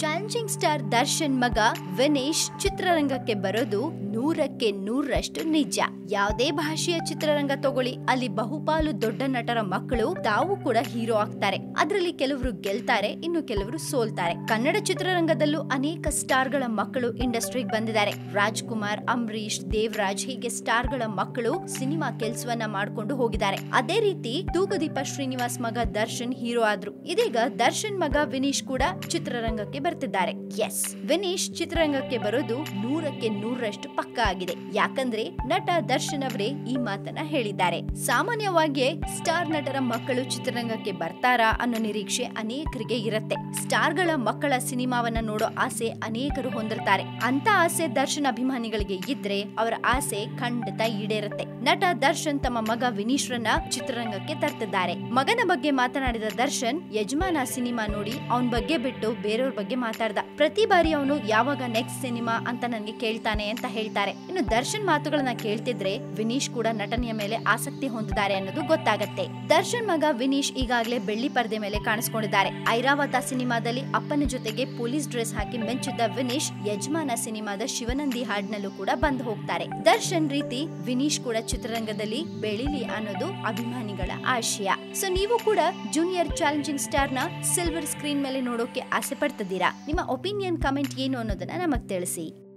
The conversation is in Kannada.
ಚಾಲೆಂಜಿಂಗ್ ಸ್ಟಾರ್ ದರ್ಶನ್ ಮಗ ವಿನೇಶ್ ಚಿತ್ರರಂಗಕ್ಕೆ ಬರೋದು ನೂರಕ್ಕೆ ನೂರರಷ್ಟು ನಿಜ. ಯಾವುದೇ ಭಾಷೆಯ ಚಿತ್ರರಂಗ ತಗೊಳ್ಳಿ, ಅಲ್ಲಿ ಬಹುಪಾಲು ದೊಡ್ಡ ನಟರ ಮಕ್ಕಳು ತಾವು ಕೂಡ ಹೀರೋ ಆಗ್ತಾರೆ. ಅದರಲ್ಲಿ ಕೆಲವರು ಗೆಲ್ತಾರೆ, ಇನ್ನು ಕೆಲವರು ಸೋಲ್ತಾರೆ. ಕನ್ನಡ ಚಿತ್ರರಂಗದಲ್ಲೂ ಅನೇಕ ಸ್ಟಾರ್ಗಳ ಮಕ್ಕಳು ಇಂಡಸ್ಟ್ರಿಗೆ ಬಂದಿದ್ದಾರೆ. ರಾಜ್ಕುಮಾರ್ ಅಂಬರೀಶ್ ದೇವರಾಜ್ ಹೀಗೆ ಸ್ಟಾರ್ಗಳ ಮಕ್ಕಳು ಸಿನಿಮಾ ಕೆಲಸವನ್ನ ಮಾಡ್ಕೊಂಡು ಹೋಗಿದ್ದಾರೆ. ಅದೇ ರೀತಿ ತೂಗುದೀಪ ಶ್ರೀನಿವಾಸ್ ಮಗ ದರ್ಶನ್ ಹೀರೋ ಆದ್ರು. ಇದೀಗ ದರ್ಶನ್ ಮಗ ವಿನೀಶ್ ಕೂಡ ಚಿತ್ರರಂಗಕ್ಕೆ ಬರ್ತಿದ್ದಾರೆ. ಎಸ್ ವಿನೀಶ್ ಚಿತ್ರರಂಗಕ್ಕೆ ಬರೋದು ನೂರಕ್ಕೆ ನೂರರಷ್ಟು ಪಕ್ಕ ಆಗಿದೆ. ಯಾಕಂದ್ರೆ ನಟ ದರ್ಶನ್ ಅವರೇ ಈ ಮಾತನ್ನ ಹೇಳಿದ್ದಾರೆ. ಸಾಮಾನ್ಯವಾಗಿ ಸ್ಟಾರ್ ನಟರ ಮಕ್ಕಳು ಚಿತ್ರರಂಗಕ್ಕೆ ಬರ್ತಾರಾ ಅನ್ನೋ ನಿರೀಕ್ಷೆ ಅನೇಕರಿಗೆ ಇರುತ್ತೆ. ಸ್ಟಾರ್ಗಳ ಮಕ್ಕಳ ಸಿನಿಮಾವನ್ನ ನೋಡೋ ಆಸೆ ಅನೇಕರು ಹೊಂದಿರ್ತಾರೆ. ಅಂತ ಆಸೆ ದರ್ಶನ್ ಅಭಿಮಾನಿಗಳಿಗೆ ಇದ್ರೆ ಅವರ ಆಸೆ ಖಂಡಿತ ಈಡೇರುತ್ತೆ. ನಟ ದರ್ಶನ್ ತಮ್ಮ ಮಗ ವಿನೀಶ್ರನ್ನ ಚಿತ್ರರಂಗಕ್ಕೆ ತರ್ತಿದ್ದಾರೆ. ಮಗನ ಬಗ್ಗೆ ಮಾತನಾಡಿದ ದರ್ಶನ್, ಯಜಮಾನ ಸಿನಿಮಾ ನೋಡಿ ಅವನ ಬಗ್ಗೆ ಬಿಟ್ಟು ಬೇರೆಯವ್ರ ಬಗ್ಗೆ ಮಾತಾಡ್ದ. ಪ್ರತಿ ಬಾರಿ ಅವನು ಯಾವಾಗ ನೆಕ್ಸ್ಟ್ ಸಿನಿಮಾ ಅಂತ ನನಗೆ ಕೇಳ್ತಾನೆ ಅಂತ ಹೇಳ್ತಾರೆ. ಇನ್ನು ದರ್ಶನ್ ಮಾತುಗಳನ್ನ ಕೇಳ್ತಿದ್ರೆ ವಿನೀಶ್ ಕೂಡ ನಟನೆಯ ಮೇಲೆ ಆಸಕ್ತಿ ಹೊಂದಿದ್ದಾರೆ ಅನ್ನೋದು ಗೊತ್ತಾಗತ್ತೆ. ದರ್ಶನ್ ಮಗ ವಿನೀಶ್ ಈಗಾಗಲೇ ಬೆಳ್ಳಿ ಪರದೆ ಮೇಲೆ ಕಾಣಿಸ್ಕೊಂಡಿದ್ದಾರೆ. ಐರಾವತ ಸಿನಿಮಾದಲ್ಲಿ ಅಪ್ಪನ ಜೊತೆಗೆ ಪೊಲೀಸ್ ಡ್ರೆಸ್ ಹಾಕಿ ಮೆಂಚಿದ್ದ ವಿನೀಶ್ ಯಜಮಾನ ಸಿನಿಮಾದ ಶಿವನಂದಿ ಹಾಡ್ನಲ್ಲೂ ಕೂಡ ಬಂದು ಹೋಗ್ತಾರೆ. ದರ್ಶನ್ ರೀತಿ ವಿನೀಶ್ ಕೂಡ ಚಿತ್ರರಂಗದಲ್ಲಿ ಬೆಳಿಲಿ ಅನ್ನೋದು ಅಭಿಮಾನಿಗಳ ಆಶಯ. ಸೊ ನೀವು ಕೂಡ ಜೂನಿಯರ್ ಚಾಲೆಂಜಿಂಗ್ ಸ್ಟಾರ್ನ ಸಿಲ್ವರ್ ಸ್ಕ್ರೀನ್ ಮೇಲೆ ನೋಡೋಕೆ ಆಸೆ ಪಡ್ತಿದ್ದೀರಾ? ನಿಮ್ಮ ಒಪಿನಿಯನ್ ಕಮೆಂಟ್ ಏನು ಅನ್ನೋದನ್ನ ನಮಗೆ ತಿಳಿಸಿ.